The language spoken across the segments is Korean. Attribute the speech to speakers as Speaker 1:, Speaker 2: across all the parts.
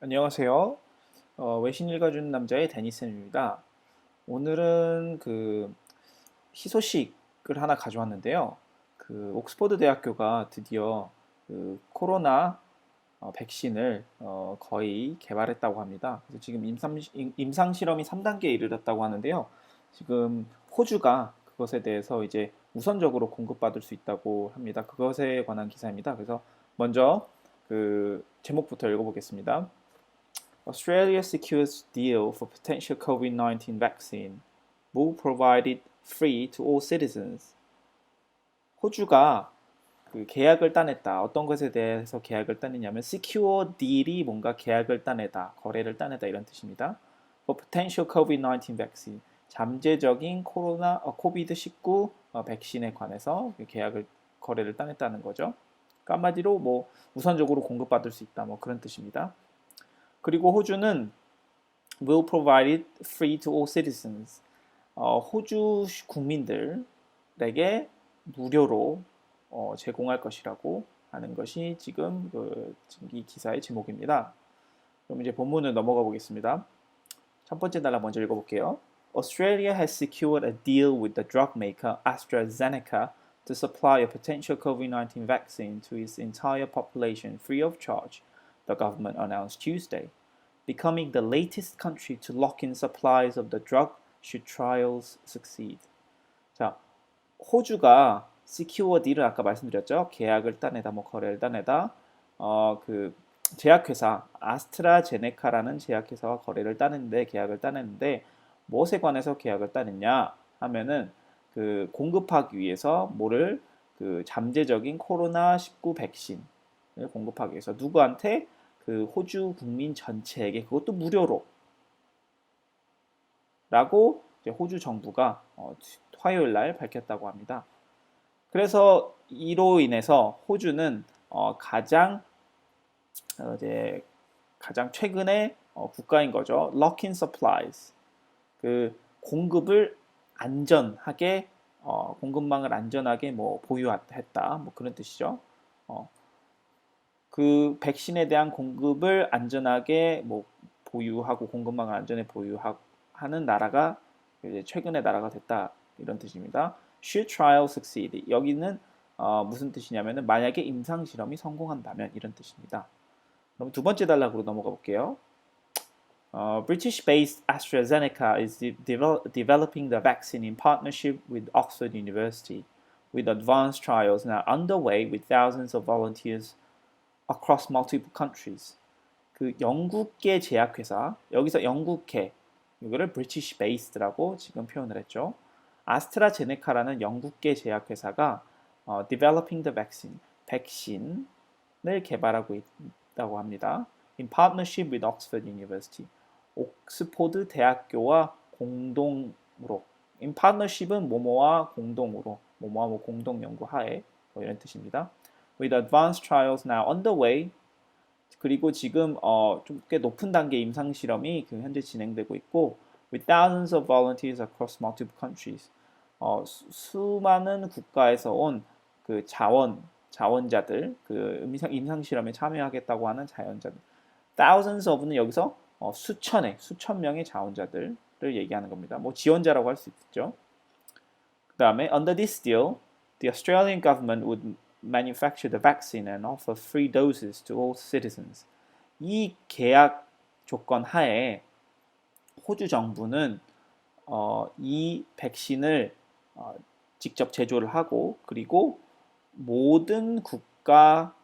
Speaker 1: 안녕하세요. 어, 외신 읽어주는 남자의 데니슨입니다. 오늘은 그 희소식을 하나 가져왔는데요. 그 옥스퍼드 대학교가 드디어 그 코로나 어, 백신을 어, 거의 개발했다고 합니다. 그래서 지금 임상, 임상 실험이 3단계에 이르렀다고 하는데요. 지금 호주가 그것에 대해서 이제 우선적으로 공급받을 수 있다고 합니다. 그것에 관한 기사입니다. 그래서 먼저 그 제목부터 읽어보겠습니다. Australia secures deal for potential COVID-19 vaccine. will provide it free to all citizens. 호주가 그 계약을 따냈다. 어떤 것에 대해서 계약을 따냈냐면 secure deal이 뭔가 계약을 따내다, 거래를 따내다 이런 뜻입니다. for potential COVID-19 vaccine. 잠재적인 코로나 어, 코비드 19 어, 백신에 관해서 계약을 거래를 따냈다는 거죠. 그러니까 한마디로 뭐 우선적으로 공급받을 수 있다 뭐 그런 뜻입니다. 그리고 호주는 will provide it free to all citizens. 어, 호주 국민들에게 무료로 어, 제공할 것이라고 하는 것이 지금 그, 이 기사의 제목입니다. 그럼 이제 본문을 넘어가 보겠습니다. 첫 번째 달라 먼저 읽어볼게요. Australia has secured a deal with the drug maker AstraZeneca to supply a potential COVID-19 vaccine to its entire population free of charge, the government announced Tuesday, becoming the latest country to lock in supplies of the drug should trials succeed. 자, 호주가 secure deal을 아까 말씀드렸죠. 계약을 따내다, 뭐 거래를 따내다. 어, 그 제약회사 아스트라제네카라는 제약회사와 거래를 따냈는데 계약을 따냈는데 무엇에 관해서 계약을 따냈냐 하면은 그 공급하기 위해서 뭐를 그 잠재적인 코로나 19 백신을 공급하기 위해서 누구한테 그 호주 국민 전체에게 그것도 무료로 라고 호주 정부가 어, 화요일 날 밝혔다고 합니다. 그래서 이로 인해서 호주는 어, 가장 어, 이제 가장 최근의 어, 국가인 거죠. Lock-in supplies. 그 공급을 안전하게 어, 공급망을 안전하게 뭐 보유했다. 뭐 그런 뜻이죠. 어, 그 백신에 대한 공급을 안전하게 뭐 보유하고 공급망을 안전에 보유하는 나라가 이제 최근의 나라가 됐다 이런 뜻입니다. Should trial succeed 여기는 어, 무슨 뜻이냐면은 만약에 임상 실험이 성공한다면 이런 뜻입니다. 그럼 두 번째 단락으로 넘어가 볼게요. Uh, British-based AstraZeneca is de developing the vaccine in partnership with Oxford University, with advanced trials now underway with thousands of volunteers across multiple countries. 그 영국계 제약회사 여기서 영국계 이거를 British based라고 지금 표현을 했죠. 아스트라제네카라는 영국계 제약회사가 어, developing the vaccine 백신을 개발하고 있다고 합니다. In partnership with Oxford University 옥스포드 대학교와 공동으로 in partnership은 뭐뭐와 공동으로 뭐뭐와 뭐 공동 연구 하에 뭐 이런 뜻입니다. With advanced trials now underway. 그리고 지금 어, 좀 꽤 높은 단계 임상 실험이 그 현재 진행되고 있고 with thousands of volunteers across multiple countries. 어, 수, 많은 국가에서 온 그 자원 자원자들 그 임상 임상 실험에 참여하겠다고 하는 자연자들. thousands of는 여기서 어, 수천의 수천 명의 자원자들을 얘기하는 겁니다. 뭐 지원자라고 할 수 있죠. 그 다음에 under this deal, the Australian government would manufacture the vaccine and offer free doses to all citizens. 이 계약 조건 하에 호주 정부는 어, 이 백신을 어, 직접 제조를 하고 그리고 모든 국가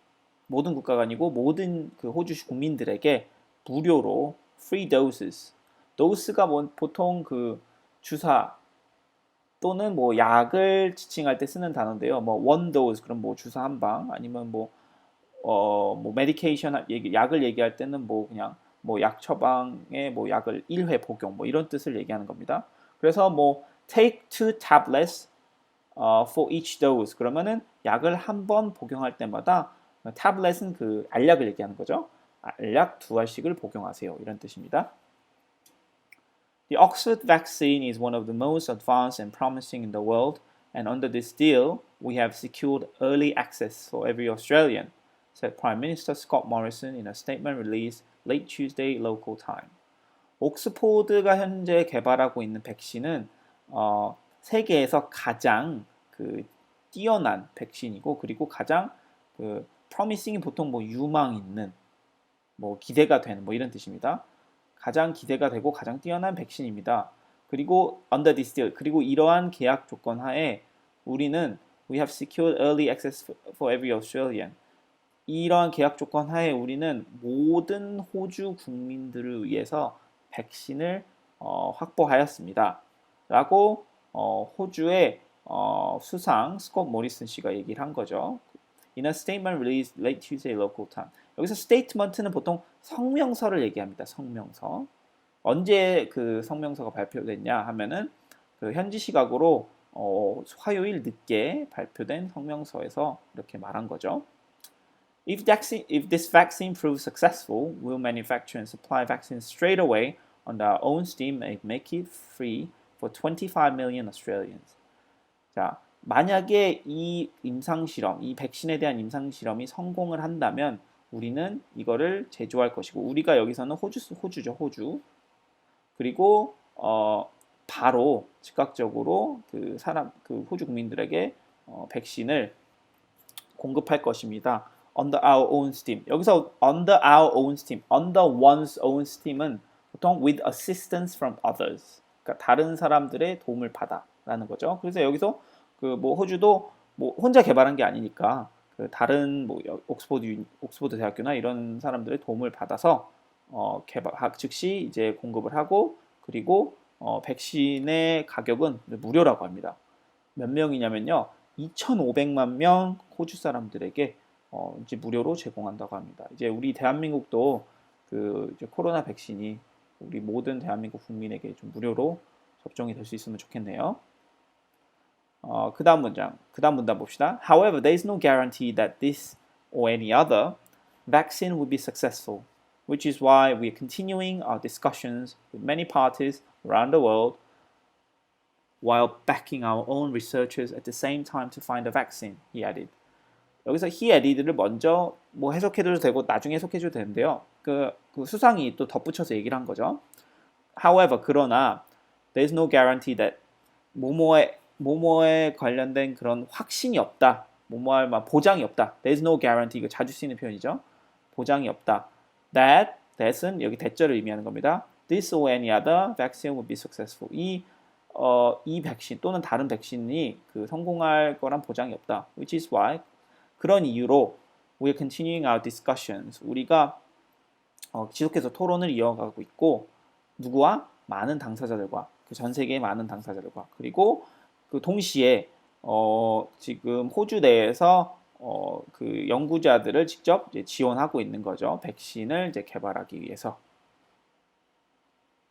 Speaker 1: 모든 국가가 아니고 모든 그 호주 국민들에게 무료로 free doses 도스가 뭐 보통 그 주사 또는 뭐 약을 지칭할 때 쓰는 단어인데요. 뭐 one dose 그럼 뭐 주사 한 방 아니면 뭐 어, 뭐 얘기, 약을 얘기할 때는 뭐 그냥 뭐 약 처방에 뭐 약을 1회 복용 뭐 이런 뜻을 얘기하는 겁니다. 그래서 뭐 take two tablets uh, for each dose 그러면은 약을 한 번 복용할 때마다 tablet은 그 알약을 얘기하는 거죠. 알약 두 알씩을 복용하세요. 이런 뜻입니다. The Oxford vaccine is one of the most advanced and promising in the world, and under this deal, we have secured early access for every Australian, said Prime Minister Scott Morrison in a statement released late Tuesday local time. 옥스포드가 현재 개발하고 있는 백신은 어, 세계에서 가장 그 뛰어난 백신이고 그리고 가장 그 promising이 보통 뭐 유망 있는 뭐 기대가 되는 뭐 이런 뜻입니다. 가장 기대가 되고 가장 뛰어난 백신입니다. 그리고 under this deal 그리고 이러한 계약 조건 하에 우리는 we have secured early access for every Australian. 이러한 계약 조건 하에 우리는 모든 호주 국민들을 위해서 백신을 어, 확보하였습니다. 라고 어, 호주의 어, 수상 스콧 모리슨 씨가 얘기를 한 거죠. In a statement released late Tuesday local time. 여기서 statement는 보통 성명서를 얘기합니다. 성명서. 언제 그 성명서가 발표됐냐 하면은 그 현지 시각으로 어, 화요일 늦게 발표된 성명서에서 이렇게 말한 거죠. If, vaccine, if this vaccine proves successful, we'll manufacture and supply vaccines straight away on our own steam and make it free for 25 million Australians. 자, 만약에 이 임상 실험, 이 백신에 대한 임상 실험이 성공을 한다면 우리는 이거를 제조할 것이고 우리가 여기서는 호주 호주죠, 호주. 그리고 어 바로 즉각적으로 그 사람 그 호주 국민들에게 어, 백신을 공급할 것입니다. Under our own steam. 여기서 under our own steam, under one's own steam은 보통 with assistance from others. 그러니까 다른 사람들의 도움을 받아라는 거죠. 그래서 여기서 그 뭐 호주도 뭐 혼자 개발한 게 아니니까 그 다른 뭐 옥스포드 유- 옥스포드 대학교나 이런 사람들의 도움을 받아서 어 개발 학- 즉시 이제 공급을 하고 그리고 어 백신의 가격은 무료라고 합니다. 몇 명이냐면요. 2,500만 명 호주 사람들에게 어 이제 무료로 제공한다고 합니다. 이제 우리 대한민국도 그 이제 코로나 백신이 우리 모든 대한민국 국민에게 좀 무료로 접종이 될 수 있으면 좋겠네요. 어, 그 다음 문장, 그 다음 문단 봅시다. However, there is no guarantee that this or any other vaccine will be successful, which is why we are continuing our discussions with many parties around the world while backing our own researchers at the same time to find a vaccine, he added. 여기서 he added를 먼저 뭐 해석해도 되고 나중에 해석해줘도 되는데요. 그, 그 수상이 또 덧붙여서 얘기를 한 거죠. However, 그러나 there is no guarantee that 모모에 모모에 관련된 그런 확신이 없다. 모모할 막 보장이 없다. There is no guarantee. 이거 자주 쓰이는 표현이죠. 보장이 없다. That that은 여기 대절을 의미하는 겁니다. This or any other vaccine will be successful. 이 어, 이 백신 또는 다른 백신이 그 성공할 거란 보장이 없다. Which is why 그런 이유로 we are continuing our discussions. 우리가 어, 지속해서 토론을 이어가고 있고 누구와 많은 당사자들과 그 전 세계의 많은 당사자들과 그리고 그 동시에 어, 지금 호주 내에서 어, 그 연구자들을 직접 이제 지원하고 있는 거죠. 백신을 이제 개발하기 위해서.